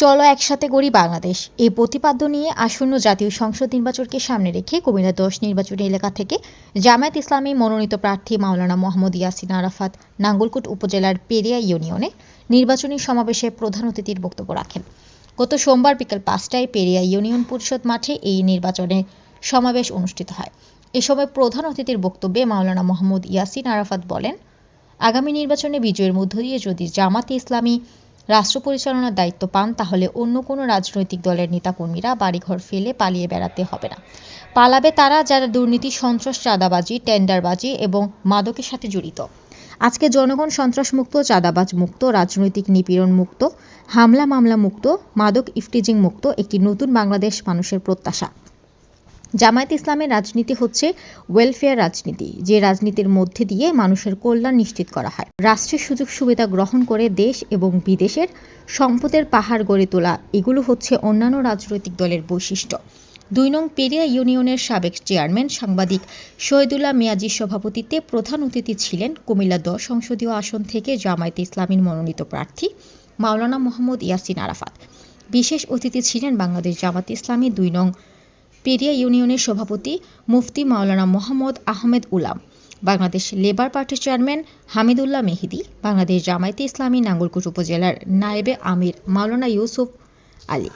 চলো একসাথে গড়ি বাংলাদেশ। এই প্রতিপাদ্য নিয়ে আসন্ন জাতীয় সংসদ নির্বাচনকে সামনে রেখে কুমিল্লা দশ নির্বাচনী এলাকা থেকে জামায়াত ইসলামী মনোনীত প্রার্থী মাওলানা মোহাম্মদ ইয়াসিন আরাফাত নাঙ্গলকোট উপজেলার পেরিয়া ইউনিয়নে নির্বাচনী সমাবেশে প্রধান অতিথির বক্তব্য রাখেন। গত সোমবার বিকেল পাঁচটায় পেরিয়া ইউনিয়ন পরিষদ মাঠে এই নির্বাচনে সমাবেশ অনুষ্ঠিত হয়। এ সময় প্রধান অতিথির বক্তব্যে মাওলানা মোহাম্মদ ইয়াসিন আরাফাত বলেন, আগামী নির্বাচনে বিজয়ের মধ্য দিয়ে যদি জামাতে ইসলামী রাষ্ট্র পরিচালনার দায়িত্ব পান, তাহলে অন্য কোনো রাজনৈতিক দলের নেতাকর্মীরা বাড়িঘর ফেলে পালিয়ে বেড়াতে হবে না। পালাবে তারা যারা দুর্নীতি, সন্ত্রাস, চাঁদাবাজি, টেন্ডারবাজি এবং মাদকের সাথে জড়িত। আজকে জনগণ সন্ত্রাসমুক্ত, চাঁদাবাজ মুক্ত, রাজনৈতিক নিপীড়ন মুক্ত, হামলা মামলা মুক্ত, মাদক ইফটিজিং মুক্ত একটি নতুন বাংলাদেশ মানুষের প্রত্যাশা। জামায়াত ইসলামের রাজনীতি হচ্ছে ওয়েলফেয়ার রাজনীতি, যে রাজনীতির মধ্যে দিয়ে মানুষের কল্যাণ নিশ্চিত করা হয়। রাষ্ট্রের সুযোগ সুবিধা গ্রহণ করে দেশ এবং বিদেশের সম্পদের পাহাড় গড়ে তোলা, এগুলো হচ্ছে অন্যান্য রাজনৈতিক দলের বৈশিষ্ট্য। দুই নং পেরিয়া ইউনিয়নের সাবেক চেয়ারম্যান সাংবাদিক শহীদুল্লাহ মিয়াজির সভাপতিত্বে প্রধান অতিথি ছিলেন কুমিল্লা দশ সংসদীয় আসন থেকে জামায়াত ইসলামীর মনোনীত প্রার্থী মাওলানা মোহাম্মদ ইয়াসিন আরাফাত। বিশেষ অতিথি ছিলেন বাংলাদেশ জামাত ইসলামী দুই নং পেরিয়া ইউনিয়নের সভাপতি মুফতি মাওলানা মোহাম্মদ আহমেদ উলাম, বাংলাদেশ লেবার পার্টির চেয়ারম্যান হামিদুল্লাহ মেহিদি, বাংলাদেশ জামায়াতে ইসলামী নাঙ্গলকোট উপজেলার নায়েবে আমির মাওলানা ইউসুফ আলী।